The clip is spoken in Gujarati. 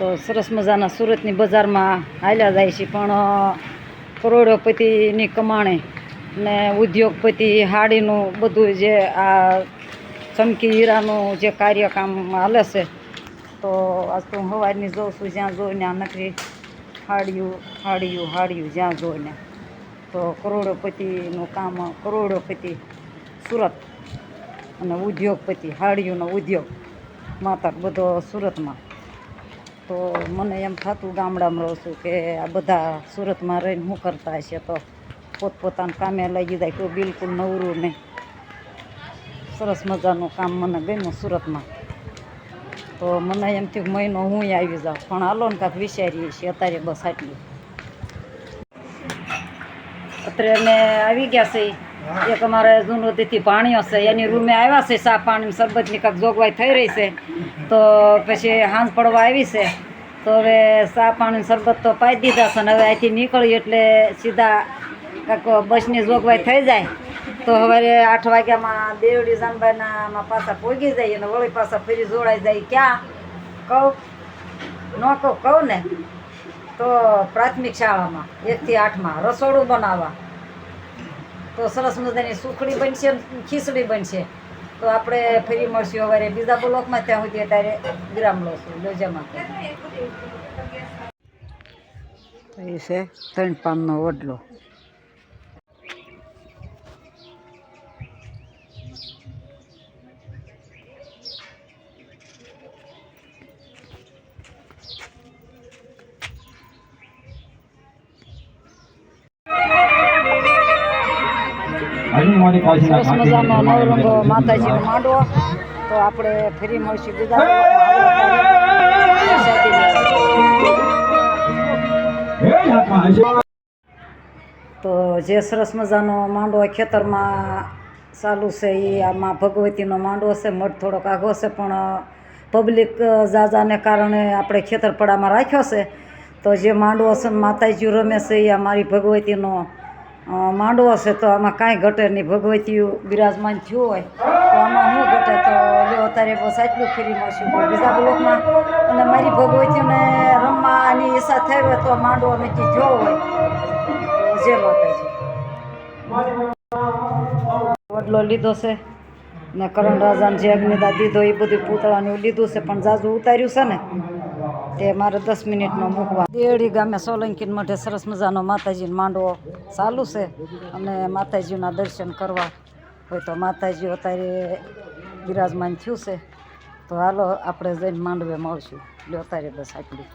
તો સરસ મજાના સુરતની બજારમાં હાલ્યા જાય છે. પણ કરોડોપતિની કમાણે ને ઉદ્યોગપતિ હાડીનું બધું જે આ ચમકી હીરાનું જે કાર્યકામ હાલે છે, તો આજ તો હું હવારની જોઉં છું, જ્યાં જોઈને આ નકરી હાડિયું હાડિયું હાડિયું, જ્યાં જોઈને તો કરોડોપતિનું કામ, કરોડોપતિ સુરત અને ઉદ્યોગપતિ, હાડિયુંનો ઉદ્યોગ માતા બધો સુરતમાં. તો મને એમ થતું ગામડામાં રહું છું કે આ બધા સુરતમાં રહીને શું કરતા હશે તો પોતપોતાના કામે લઈ જાય કોઈ બિલકુલ નવરું નહીં. સરસ મજાનું કામ મને ગમ્યું સુરતમાં. તો મને એમ થયું મહિનો હું આવી જાઉં. પણ હાલો ને કાંક વિચારીએ છીએ, અત્યારે બસ આટલી. અત્યારે અમે આવી ગયા છે એક અમારે જૂનું તિથિ પાણીઓ છે, એની રૂમે આવ્યા છે સાફ પાણી શરબતની કાંક જોગવાઈ થઈ રહી છે. તો પછી હાંસ પડવા આવી છે. તો હવે સાફ પાણી શરબત તો પાઈ દીધા છે ને હવે અહીંથી નીકળી એટલે સીધા કાંક બસની જોગવાઈ થઈ જાય. તો હવે આઠ વાગ્યામાં દેવડી જાનભાઈના પાછા પોગી જાય અને વળી પાછા ફરી જોડાઈ જાય. ક્યાં? કહું? ન કહું કહું ને? તો પ્રાથમિક શાળામાં એકથી આઠમાં રસોડું બનાવવા. તો સરસ મજાની સુખડી બનશે ખીચડી બનશે. તો આપણે ફરી મળશું હવે બીજા બ્લોકમાં. ત્યાં સુધી અત્યારે ગ્રામ લઉં લોજામાં એ છે, ત્રણ પાનનો વડલો સરસ મજાનો નવરંગો માતાજીનો માંડવો. તો આપણે ફરી મળશું. બીજા તો જે સરસ મજાનો માંડવો ખેતરમાં ચાલુ છે એ આમાં ભગવતીનો માંડવો છે મઠ થોડોક આઘો છે પણ પબ્લિક જાજાને કારણે આપણે ખેતરપડામાં રાખ્યો છે. તો જે માંડવો છે માતાજી રમે છે એ અમારી ભગવતીનો માંડવો છે તો આમાં કાંઈ ઘટે નહીં. ભગવતીઓ બિરાજમાન થયું હોય તો આમાં શું ઘટે? તો લ્યો, અત્યારે બસ આટલું ફરી મળશું. બીજા બ્લોકમાં અને મારી ભગવતીઓને રમવાની ઈચ્છા થઈ હોય તો માંડવો નક્કી થયો હોય. તો જય માતાજી. વડલો લીધો છે ને કરણ રાજાને જે અગ્નિદા દીધો એ બધું પૂતળાનું લીધું છે. પણ જાજુ ઉતાર્યું છે ને? તે મારે દસ મિનિટનો મૂકવા. દેવડી ગામે સોલંકીન મઠે સરસ મજાનો માતાજીનો માંડવો ચાલુ છે અને માતાજીના દર્શન કરવા. હોય તો માતાજી અત્યારે બિરાજમાન થયું છે. તો હાલો આપણે જઈને માંડવે મળશું. એટલે અત્યારે બસ આટલી.